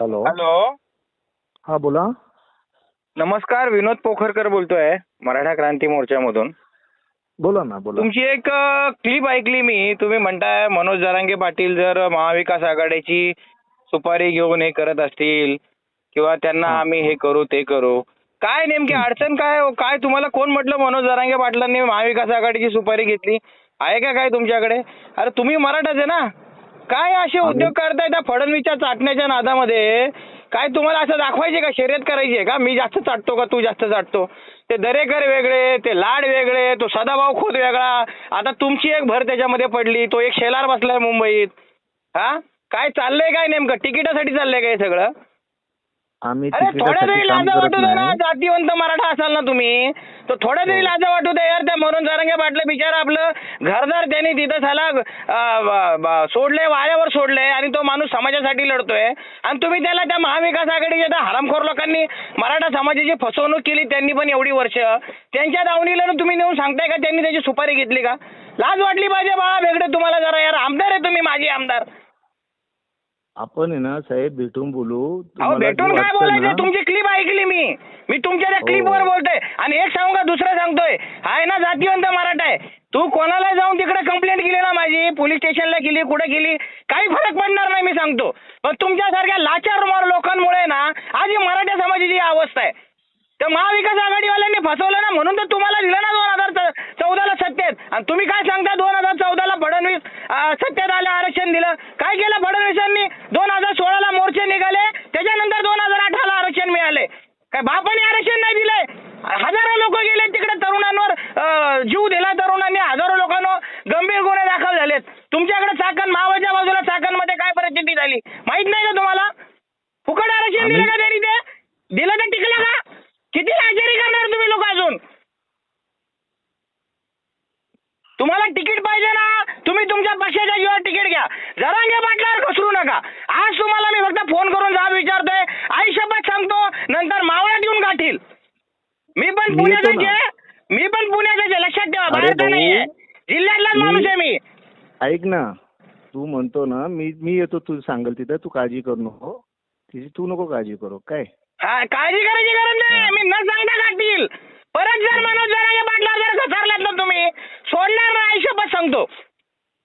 Hello hello हा बोला. नमस्कार विनोद पोखरकर बोलतोय मराठा क्रांती मोर्चामधून. बोला ना बोला. तुमची एक क्लिप ऐकली मी. तुम्ही म्हणताय मनोज जरांगे पाटील जर महाविकास आघाडीची सुपारी घेऊन हे करत असतील किंवा त्यांना. आम्ही हे करू ते करू. काय नेमकी अडचण काय? काय तुम्हाला कोण म्हटलं मनोज जरांगे पाटलांनी महाविकास आघाडीची सुपारी घेतली? आहे का काय तुमच्याकडे? अरे तुम्ही मराठाच आहे ना. काय असे उद्योग करताय त्या फडणवीसच्या चाटण्याच्या नादामध्ये? काय तुम्हाला असं दाखवायचे का? शर्यत करायची आहे का? मी जास्त चाटतो का? तू जास्त चाटतो? ते दरेकर वेगळे ते लाड वेगळे तो सदाभाऊ खोत वेगळा. आता तुमची एक भर त्याच्यामध्ये पडली तो एक शेलार बसलाय मुंबईत. हा? काय चाललंय काय नेमकं? तिकिटासाठी चाललंय काय सगळं? आम्ही थोड्या तरी लाजा वाटू दे ना नाही. जातीवंत मराठा असाल ना तुम्ही. तर थोड्या तरी हो. लाजा वाटू दे यार त्या म्हणून जारंगे पाटलं बिचारा आपलं घरदार त्यांनी तिथं झाला सोडले वाऱ्यावर सोडले आणि तो माणूस समाजासाठी लढतोय. आणि तुम्ही त्याला त्या महाविकास आघाडीच्या त्या हरामखोर लोकांनी मराठा समाजाची फसवणूक केली त्यांनी पण एवढी वर्ष. त्यांच्या दावणीला ना तुम्ही नेऊन सांगताय का त्यांनी त्याची सुपारी घेतली का? लाज वाटली पाहिजे बाळा वेगळे तुम्हाला जरा यार. आमदार आहे तुम्ही माझे आमदार. आपण आहे ना साहेब भेटून बोलू. अहो तुम्हाला जे भेटून काय वाटतं बोलायचं. ना, तुमची क्लिप ऐकली मी. मी तुमच्या त्या हो. क्लिपवर बोलतोय. आणि एक सांगू का दुसरं सांगतोय. आहे ना जातीवंत मराठा आहे. तू कोणाला जाऊन तिकडे कंप्लेंट केली ना माझी? पोलीस स्टेशनला केली कुठे केली? काही फरक पडणार नाही मी सांगतो. पण तुमच्यासारख्या लाचार मार लोकांमुळे ना आज ही मराठा समाजाची ही अवस्था आहे. तर महाविकास आघाडीवाल्यांनी फसवलं ना म्हणून तर तुम्हाला दिलं ना दोन हजार चौदाला सत्तेत. आणि तुम्ही काय सांगता दोन हजार अं, सत्तेत आलं आरक्षण दिलं. काय केलं फडणवीसांनी? दोन हजार सोळाला मोर्चे निघाले. त्याच्यानंतर दोन हजार अठराला आरक्षण मिळाले. काय बापाने आरक्षण नाही दिलंय? हजारो लोक गेले तिकडे तरुणांवर. जीव दिला तरुणांनी हजारो लोकांना गंभीर गुन्हे दाखल झालेत. तुमच्याकडे चाकण मावाच्या बाजूला चाकणमध्ये काय परिस्थिती झाली? माहीत नाही का तुम्हाला? फुकट आरक्षण दिलं का त्यांनी ते? दिलं तर टिकलं का किती लाचारी करणार तुम्ही लोक अजून तुम्हाला तिकीट पाहिजे ना तुम्ही तुमच्या पक्षाच्या जीवावर तिकीट घ्या. जरांगे पाटलावर घसरू नका. आज तुम्हाला मी फक्त फोन करून जा विचारतोय. आई शपथ सांगतो नंतर मावळ्यात येऊन गाठील. मी पण पुण्याचाच. आहे. मी पण पुण्याचाच आहे. लक्षात ठेवा बाहेरचा भाऊ, नाहीये जिल्ह्यातलाच माणूस आहे मी. ऐक ना तू म्हणतो ना मी मी येतो तू सांगेल तिथं तू काळजी करू नको. तिची तू नको काळजी करू काय? काळजी करायची गरज नाही हा. मी न सांगता गाठील परत जर मनोज जरांगे पाटला जर घसरलात ना तुम्ही सोडणार नाही आई शपथ सांगतो.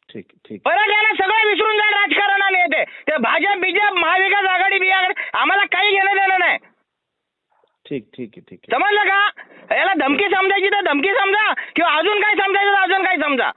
ठीक ठीक. परत सगळं विसरून जाईल राजकारणाने येते ते भाजप बीजेप महाविकास आघाडी बिघाडी आम्हाला काही घेणं देणं नाही. ठीक ठीक आहे ठीक आहे. समजलं का? याला धमकी समजायची तर धमकी समजा किंवा अजून काय समजायचं तर अजून काय समजा?